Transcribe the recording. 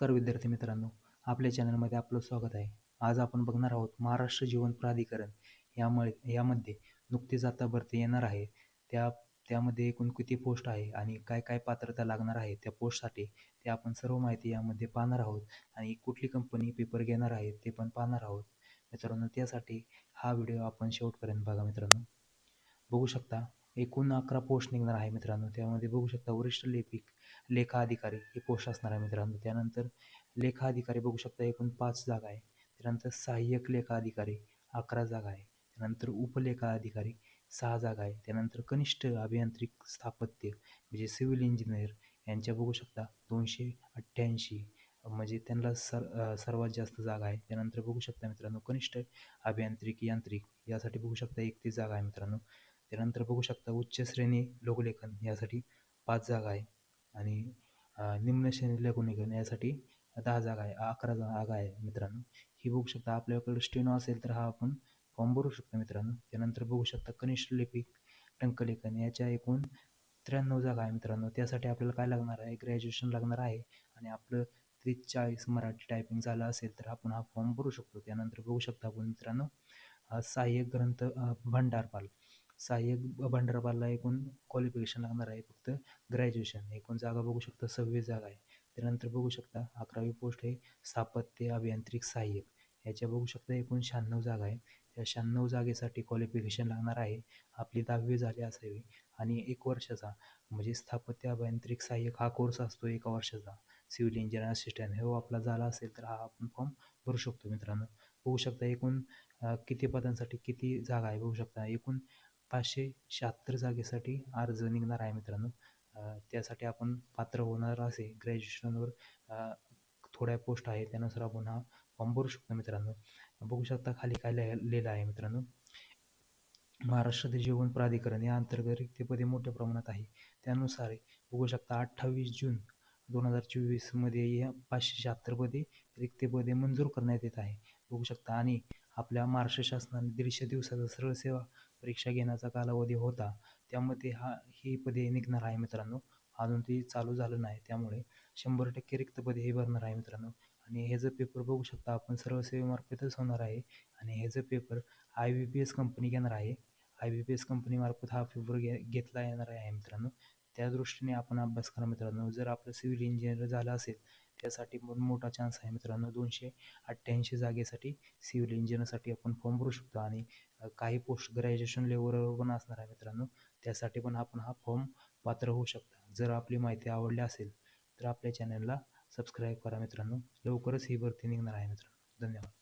नमस्कार विद्यार्थी मित्रांनो आपल्या चॅनलमध्ये आपलं स्वागत आहे. आज आपण बघणार आहोत महाराष्ट्र जीवन प्राधिकरण यामुळे यामध्ये नुकतीच आता भरती येणार आहे. त्या त्यामध्ये एकूण किती पोस्ट आहे आणि काय काय पात्रता लागणार आहे त्या पोस्टसाठी ते आपण सर्व माहिती यामध्ये पाहणार आहोत आणि कुठली कंपनी पेपर घेणार आहे ते पण पाहणार आहोत. मित्रांनो त्यासाठी हा व्हिडिओ आपण शेवटपर्यंत बघा मित्रांनो. बघू शकता एकूण अकरा पोस्ट निघणार आहे मित्रांनो. त्यामध्ये बघू शकता वरिष्ठ लेपिक लेखा अधिकारी हे पोस्ट असणार आहे मित्रांनो. त्यानंतर लेखा अधिकारी बघू शकता एकूण पाच जागा आहे. त्यानंतर सहाय्यक लेखा अधिकारी अकरा जागा आहे. त्यानंतर उपलेखा अधिकारी सहा जागा आहे. त्यानंतर कनिष्ठ अभियांत्रिक स्थापत्य म्हणजे सिव्हिल इंजिनियर यांच्या बघू शकता दोनशे अठ्ठ्याऐंशी म्हणजे त्यांना सर सर्वात जास्त जागा आहे. त्यानंतर बघू शकता मित्रांनो कनिष्ठ अभियांत्रिकी यांत्रिक यासाठी बघू शकता एकतीस जागा आहे मित्रांनो. त्यानंतर बघू शकता उच्च श्रेणी लघुलेखन यासाठी पाच जागा आहे. आणि निम्न श्रेणी लघुलेखन यासाठी दहा जागा आहे अकरा जागा आहे मित्रांनो. ही बघू शकता आपल्याकडे स्टेनो असेल तर हा आपण फॉर्म भरू शकतो मित्रांनो. त्यानंतर बघू शकता कनिष्ठ लिपिक टंकलेखन याच्या एकूण त्र्याण्णव जागा आहे मित्रांनो. त्यासाठी आपल्याला काय लागणार आहे? ग्रॅज्युएशन लागणार आहे. आणि आपलं त्रेचाळीस मराठी टायपिंग झालं असेल तर आपण हा फॉर्म भरू शकतो. त्यानंतर बघू शकता आपण मित्रांनो सहाय्यक ग्रंथ भंडारपाल. सहाय्यक भंडारपालला एकूण क्वालिफिकेशन लागणार आहे. फक्त ग्रॅज्युएशन एकूण जागा बघू शकता सव्वीस जागा आहे. त्यानंतर बघू शकता अकरावी पोस्ट आहे स्थापत्य अभियांत्रिक सहाय्यक. याच्या बघू शकता एकूण शहाण्णव जागा आहे. त्या शहाण्णव जागेसाठी क्वालिफिकेशन लागणार आहे. आपली दहावी झाली असावी. आणि एक वर्षाचा म्हणजे स्थापत्य अभियांत्रिक सहाय्यक हा कोर्स असतो एका वर्षाचा. सिव्हिल इंजिनियर असिस्टंट हे हो आपला झाला असेल तर हा आपण फॉर्म भरू शकतो मित्रांनो. बघू शकता एकूण किती पदांसाठी किती जागा आहे बघू शकता. एकूण पाचशे शहात्तर जागेसाठी अर्ज निघणार आहे मित्रांनो. त्यासाठी आपण पात्र होणार असे ग्रॅज्युएशनवर थोड्या पोस्ट आहे त्यानुसार आपण हा फॉर्म भरू शकतो मित्रांनो. बघू शकता खाली काय लिह लिहिलं आहे मित्रांनो. महाराष्ट्र जीवन प्राधिकरण या अंतर्गत रिक्तपदे मोठ्या प्रमाणात आहे. त्यानुसार बघू शकता अठ्ठावीस जून दोन हजार चोवीसमध्ये या पाचशे शहात्तर पदे रिक्तपदे मंजूर करण्यात येत आहे. बघू शकता. आणि आपल्या महाराष्ट्र शासनाने दीडशे दिवसाचा सरळ सेवा परीक्षा घेण्याचा कालावधी होता. त्यामध्ये हा ही पदे निघणार आहे मित्रांनो. अजून ती चालू झालं नाही. त्यामुळे शंभर टक्के रिक्त पदे हे भरणार आहे मित्रांनो. आणि हे जर पेपर बघू शकता आपण सर्व सेवेमार्फतच होणार आहे. आणि हे जर paper I B P S company घेणार आहे आय बी पी एस कंपनीमार्फत हा पेपर घे घेतला येणार आहे मित्रांनो. त्या दृष्टीने आपण अभ्यास करा मित्रांनो. जर आपलं सिव्हिल इंजिनियर झालं असेल त्यासाठी पण मोठा चान्स आहे मित्रांनो. दोनशे अठ्ठ्याऐंशी जागेसाठी सिव्हिल इंजिनियरसाठी आपण फॉर्म भरू शकतो आणि काही पोस्ट ग्रॅज्युएशन लेवलवर पण असणार आहे मित्रांनो. त्यासाठी पण आपण हा फॉर्म पात्र होऊ शकता. जर आपली माहिती आवडली असेल तर आपल्या चॅनलला सबस्क्राईब करा मित्रांनो. लवकरच ही भरती निघणार आहे मित्रांनो. धन्यवाद.